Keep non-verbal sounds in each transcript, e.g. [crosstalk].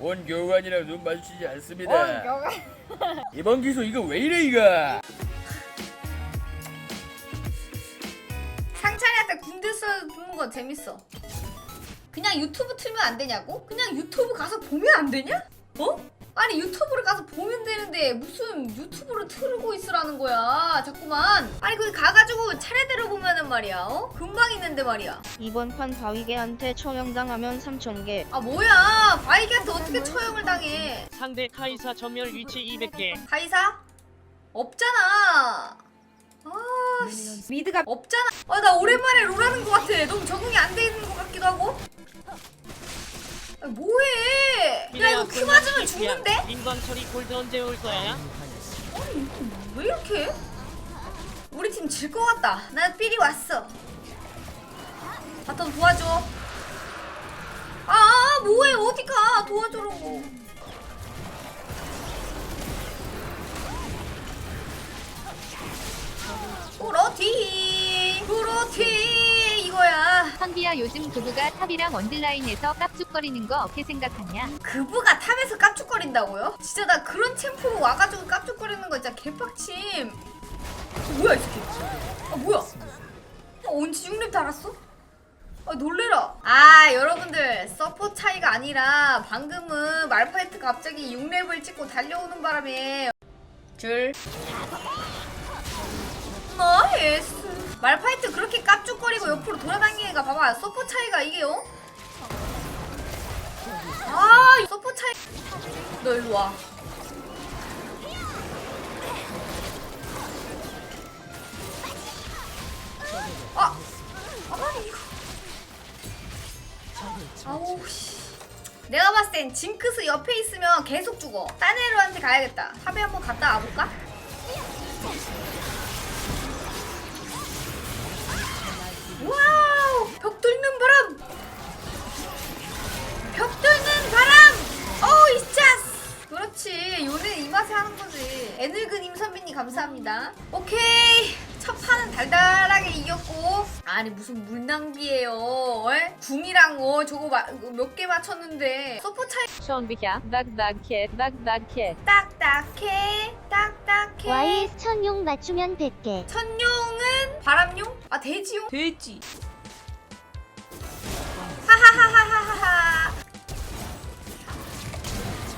원 교관이랑 눈 마주치지 않습니다. 어. [laughs] 이번 기수 이거 왜 이래 이거? 상찬이한테 군대에서 보는 거 재밌어. 그냥 유튜브 틀면 안 되냐고? 그냥 유튜브 가서 보면 안 되냐? 어? 아니 유튜브를 가서 보면 되는데 무슨 유튜브를 틀고 있으라는 거야 자꾸만. 아니 거기 가가지고 차례대로 보면은 말이야 어? 금방 있는데 말이야. 이번 판 바위개한테 처형당하면 3,000개. 아 뭐야? 바이기한테 어떻게 처형을 당해? 상대 카이사 전멸 위치 200개. 가이사? 없잖아. 아 씨, 미드가 없잖아. 아 나 오랜만에 롤하는 것 같아. 너무 적응이 안 돼 있는 것 같기도 하고 아, 뭐해? 야 이거 크 맞으면 죽는데? 민광철이 골드 언제 올 거야? 아니 이거 왜 이렇게? 해? 우리 팀 질 것 같다. 난 삘이 왔어. 바텀 도와줘. 아, 아 뭐해? 어디 가? 도와주라고. 그렇지 그렇지. 이 거야. 선비야 요즘 그부가 탑이랑 원딜라인에서 깝죽거리는 거 어떻게 생각하냐? 그부가 탑에서 깝죽거린다고요? 진짜 나 그런 챔프로 와가지고 깝죽거리는 거 진짜 개빡침. 어, 뭐야 이 새끼? 아 뭐야? 어, 언제 6렙 달았어? 아 놀래라. 아 여러분들 서포 차이가 아니라 방금은 말파이트 갑자기 6렙을 찍고 달려오는 바람에 줄. 나이스 말파이트 그렇게 깝죽거리고 옆으로 돌아다니니까 봐봐 서포 차이가 이게요 아, 이 서포 차이. 너 일로 와. 아, 아니 이거. 아우 씨. 내가 봤을 땐 징크스 옆에 있으면 계속 죽어. 딴 애로한테 가야겠다. 탑에 한번 갔다 와볼까? 뚫는 바람! 벽 뚫는 바람! 어우 이스차스! 그렇지 요는 이 맛에 하는 거지 애늙은 임선빈님 감사합니다 오케이 첫 판은 달달하게 이겼고 아니 무슨 물낭비예요 에? 궁이랑 어 저거 몇 개 맞췄는데 서포 차이 선비야 박박해 박박해. 딱딱해 딱딱해 YS 천용 맞추면 100개. 천룡은 바람용? 아 돼지용? 돼지. 하하하하하하.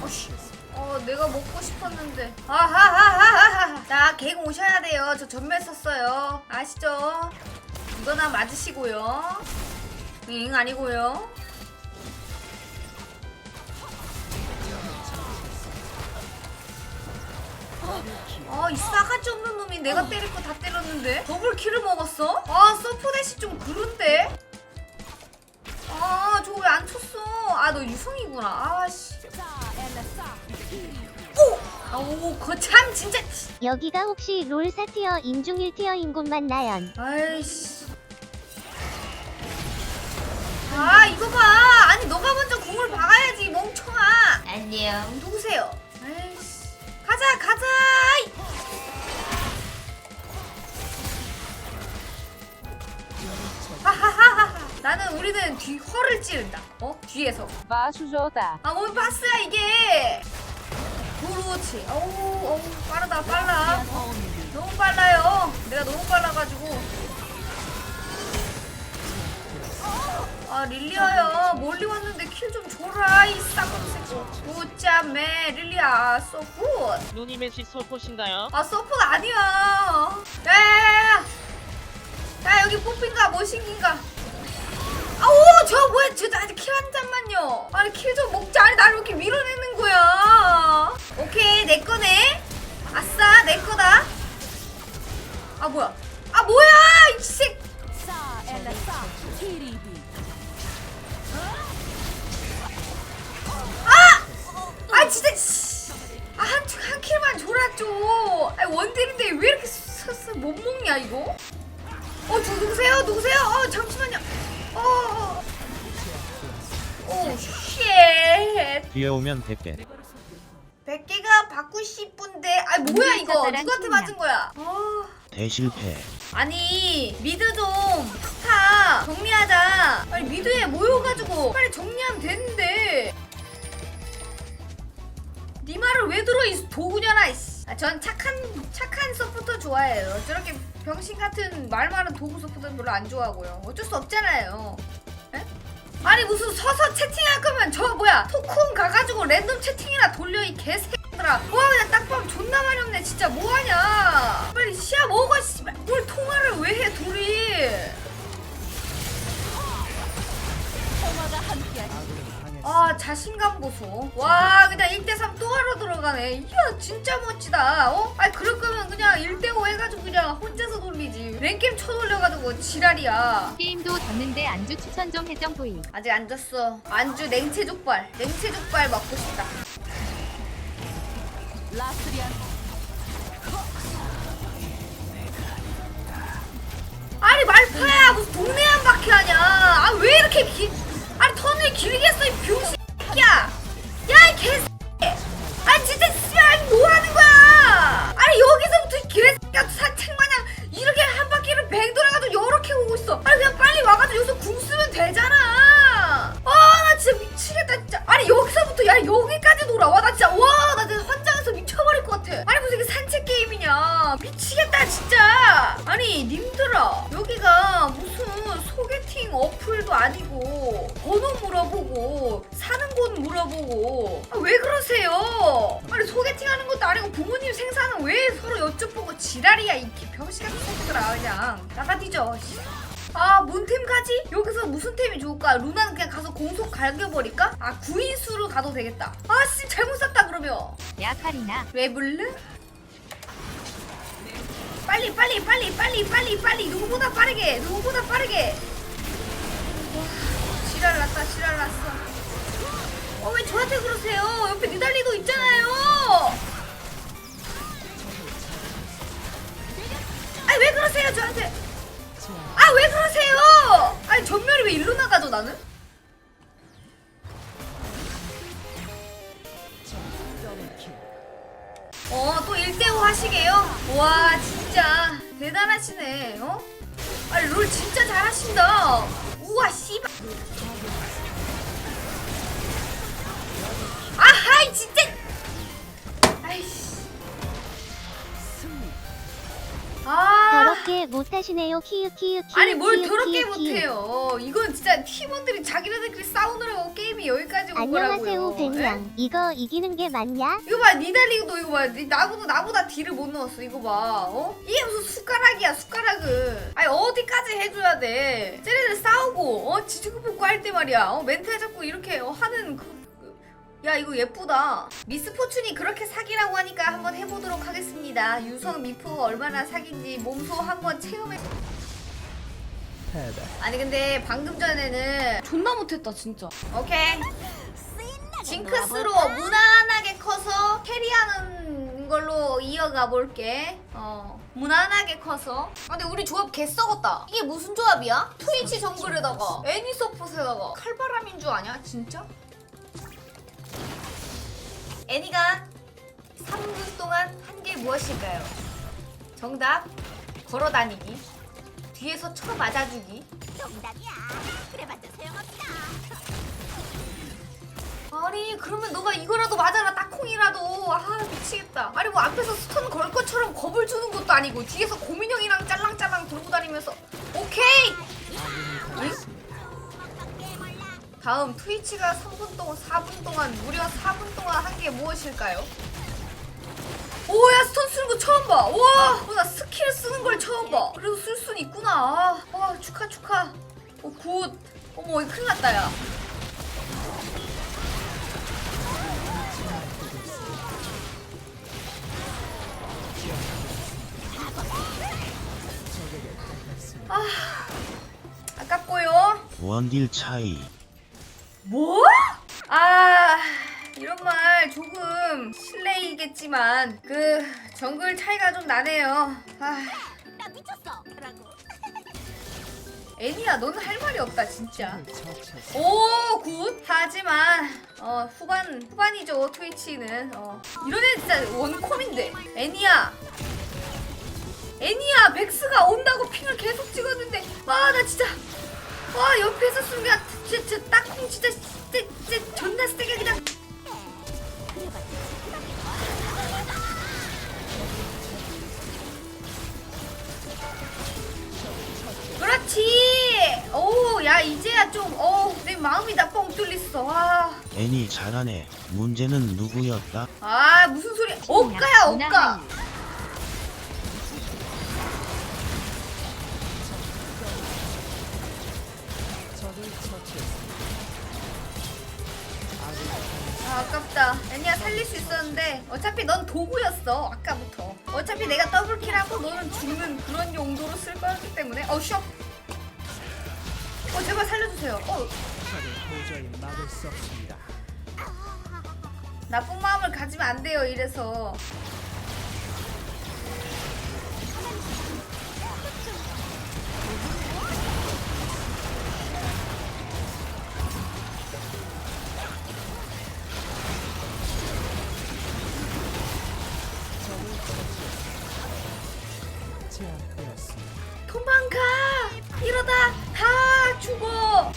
어씨. 어 내가 먹고 싶었는데. 아하하하하. 자 개공 오셔야 돼요. 저 전멸 썼어요. 아시죠? 이거나 맞으시고요. 응 아니고요. 아, 이 싸가지 없는 놈이 내가 때릴 거 다 때렸는데? 더블 킬을 먹었어? 아, 서프 대시 좀 그런데? 아, 저거 왜 안 쳤어? 아, 너 유성이구나. 아, 씨. 오! 아우, 거참, 진짜. 여기가 혹시 롤 4티어 임중 1티어인 곳만 나연. 아이씨. 아, 이거 봐. 아니, 너가 먼저 궁을 박아야지, 멍청아. 안녕. 누구세요? 아이씨. 가자, 가자! 하하하하. 나는 우리는 뒤 허를 찌른다. 어? 뒤에서. 마수조다. 아, 뭔 바스야 이게. 그렇지. 어우, 어우, 빠르다, 빨라. 너무 빨라요. 내가 너무 빨라가지고. 아, 릴리아야. 멀리 왔는데 킬 좀 줘라, 이 쌍놈새끼. 굿잠매, 릴리아. So good. 누님의 소포신가요? 아, 서프가 아니야. 야, 야, 야, 야. 야, 여기 뽑힌가, 머신긴가. 저 뭐야, 저 아직 킬 한 잔만요. 아니, 킬 좀 먹자. 아니, 나를 이렇게 밀어내는 거야. 오케이, 내 거네. 아싸, 내 거다. 아, 뭐야. 아, 뭐야, 이 새. 아! 아, 진짜. 씨. 아, 한, 한 킬만 줘라죠. 아, 원딜인데 왜 이렇게 서서 못 먹냐, 이거? 어, 저 누구세요? 누구세요? 어, 잠시만요. 어, 어. 오, 쉣. 귀여우면 100개. 100개가 받고 싶은데. 아, 뭐야, 이거? 누구한테 맞은 거야? 아. 대실패. 아니 미드 좀 탁탁 정리하자 아니 미드에 모여가지고 빨리 정리하면 되는데 네 말을 왜 들어 이 도구녀나 이씨. 아, 전 착한 착한 서포터 좋아해요. 저렇게 병신 같은 말 많은 도구 서포터 별로 안 좋아하고요. 어쩔 수 없잖아요. 에? 아니 무슨 서서 채팅할 거면 저 뭐야 토큰 가가지고 랜덤 채팅이나 돌려 이 개새끼들아. 자신감 보소. 와 그냥 1대3 또 하러 들어가네. 이야 진짜 멋지다. 어? 아니 그럴 거면 그냥 1대5 해가지고 그냥 혼자서 돌리지. 랭겜 쳐돌려가지고 지랄이야. 게임도 졌는데 안주 추천 좀 해정 보이. 아직 안 졌어. 안주 냉채 족발. 냉채 족발 먹고 싶다. 아니 말파야. 무슨 동네 한 바퀴 하냐. 아 왜 이렇게 기 아니 턴을 길게 써이 병신 이야! 야 이 개새끼! 아 진짜 씨발 뭐 하는 거야? 아니 여기서부터 이 개새끼가 산책마냥 이렇게 한 바퀴를 뱅 돌아가지고 요렇게 오고 있어. 아니 그냥 빨리 와가지고 여기서 같은 새끼들아 그냥 나가 뒤져 씨. 아, 뭔 템 가지? 여기서 무슨 템이 좋을까? 루나는 그냥 가서 공속 갈겨버릴까? 아, 구인수로 가도 되겠다. 아, 씨, 잘못 샀다, 그러면. 야 카리나. 왜 불르? 빨리, 빨리, 빨리, 빨리, 빨리, 빨리. 누구보다 빠르게, 누구보다 빠르게. 와, 지랄 났다, 지랄 났어. 어, 왜 저한테 그러세요? 옆에 니달리도 있잖아요. 그러세요, 저한테? 아 왜 그러세요? 아니 전멸이 왜 일로 나가죠 나는? 어또 1대5 하시게요? 와 진짜 대단하시네 어? 아니 롤 진짜 잘하신다 우와 씨발 못하시네요. 키읔 키읔 키읔 아니 뭘 키읔, 더럽게 키읔, 키읔. 못해요. 이건 진짜 팀원들이 자기네들끼리 싸우느라고 게임이 여기까지 온 안녕하세요 거라고요. 예? 백냥. 이거 이기는 게 맞냐? 이거 봐, 니달리도 이거 봐. 니- 나보다 나보다 딜을 못 넣었어. 이거 봐. 어? 이게 무슨 숟가락이야, 숟가락은. 아니 어디까지 해줘야 돼? 쟤네들 싸우고, 어 지지고 볶고 할 때 말이야. 어 멘탈 잡고 이렇게 어, 하는 그. 그- 야 이거 예쁘다. 미스포춘이 그렇게 사기라고 하니까 한번 해보도록 하겠습니다. 유성 미포가 얼마나 사기인지 몸소 한번 체험해. 아니 근데 방금 전에는 존나 못했다 진짜. 오케이. 징크스로 무난하게 커서 캐리하는 걸로 이어가 볼게. 어. 무난하게 커서. 아, 근데 우리 조합 개 썩었다. 이게 무슨 조합이야? 트위치 정글에다가 애니 서폿에다가 칼바람인 줄 아냐? 진짜? 애니가 3분 동안 한 게 무엇일까요? 정답 걸어 다니기. 뒤에서 쳐 맞아주기. 아니 그러면 너가 이거라도 맞아라 딱콩이라도 아 미치겠다 아니 뭐 앞에서 스턴 걸 것처럼 겁을 주는 것도 아니고 뒤에서 고민형이랑 짤랑짤랑 돌고 다니면서 오케이 응? 다음 트위치가 3분 동안 4분 동안 무려 4분 동안 한 게 무엇일까요? 오야 스턴 쓰는 거 처음 봐. 와, 어, 나 스킬 쓰는 걸 처음 봐. 그래도 쓸 수는 있구나. 아, 와 축하 축하. 어 굿. 어머 이거 큰일 났다 야. 아, 아깝고요. 원딜 차이 뭐? 아 이런 말 조금 실례이겠지만 그 정글 차이가 좀 나네요. 아. 애니야 너는 할 말이 없다 진짜. 오 굿. 하지만 어 후반 후반이죠 트위치는 어 이런 애 진짜 원콤인데 애니야. 애니야 백스가 온다고 핑을 계속 찍었는데 아나 진짜 와 옆에서 순간 진짜 딱콩 진짜 진짜 존나 세게 그냥. 그렇지. 오 야 이제야 좀오내 어, 마음이 다 뻥 뚫렸어. 와. 애니 잘하네. 문제는 누구였다? 아 무슨 소리? 야 억가야 억가. 아 아깝다. 애니야 살릴 수 있었는데 어차피 넌 도구였어 아까부터. 어차피 내가 더블킬하고 너는 죽는 그런 용도로 쓸 거였기 때문에. 어 쇼! 어 제발 살려주세요. 어. 나쁜 마음을 가지면 안 돼요 이래서 도망가! 이러다 다 죽어!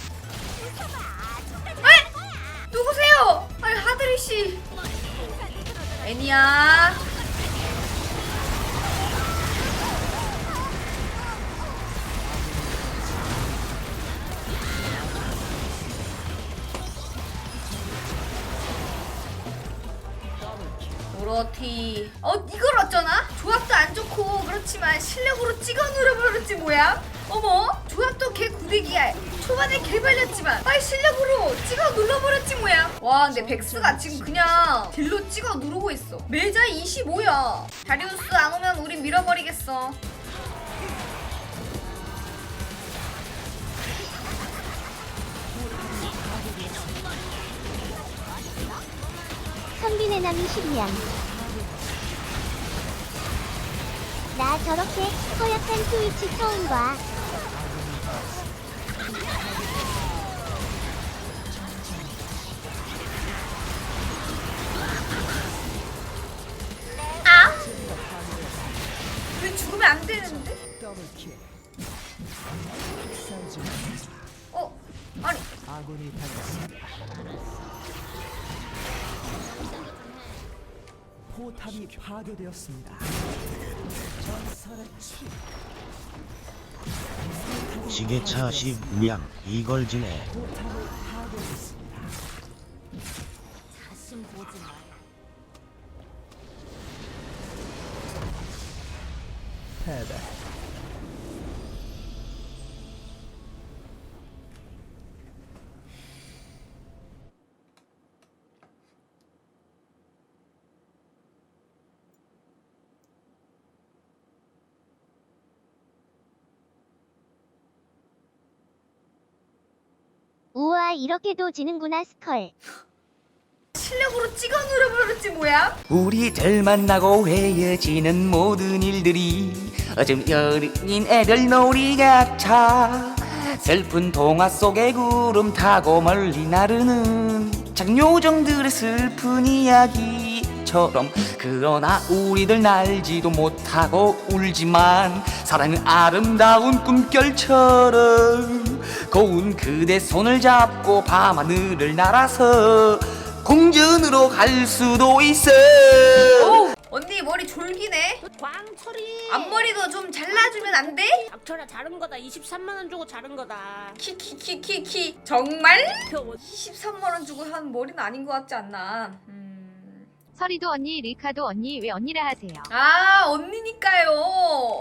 에? 누구세요? 아니 하드리 씨. 애니야 그렇티 어 이걸 어쩌나? 조합도 안 좋고 그렇지만 실력으로 찍어 누려버렸지 뭐야? 어머 조합도 개 구대기야 초반에 개 발렸지만 아이 실력으로 찍어 눌러버렸지 뭐야 와 근데 백스가 지금 그냥 딜로 찍어 누르고 있어 매자 25야 다리우스 안 오면 우린 밀어버리겠어 선빈의 남이 12양. 저렇게 허약한 트위치 처음 봐. 아? 왜 죽으면 안 되는데? 어? 아니 포탑이 파괴되었습니다. 시계차 10량 이걸 지네. 패배. 우 와 이렇게도 지는구나 스컬. 실력으로 찍어 누려버렸지 뭐야? 우리들 만나고 헤어지는 모든 일들이 어쩜 어린인 애들 놀이 같아 슬픈 동화 속의 구름 타고 멀리 나르는 장요정들의 슬픈 이야기처럼 그러나 우리들 날지도 못하고 울지만 사랑은 아름다운 꿈결처럼 고운 그대 손을 잡고 밤하늘을 날아서 공전으로 갈 수도 있어. 오! 언니 머리 졸기네? 광철이 앞머리도 좀 잘라주면 안 돼? 닥쳐라 자른 거다 23만원 주고 자른 거다 키키키키키 정말? 그 23만원 주고 한 머리는 아닌 것 같지 않나 음... 서리도 언니, 리카도 언니 왜 언니라 하세요? 아 언니니까요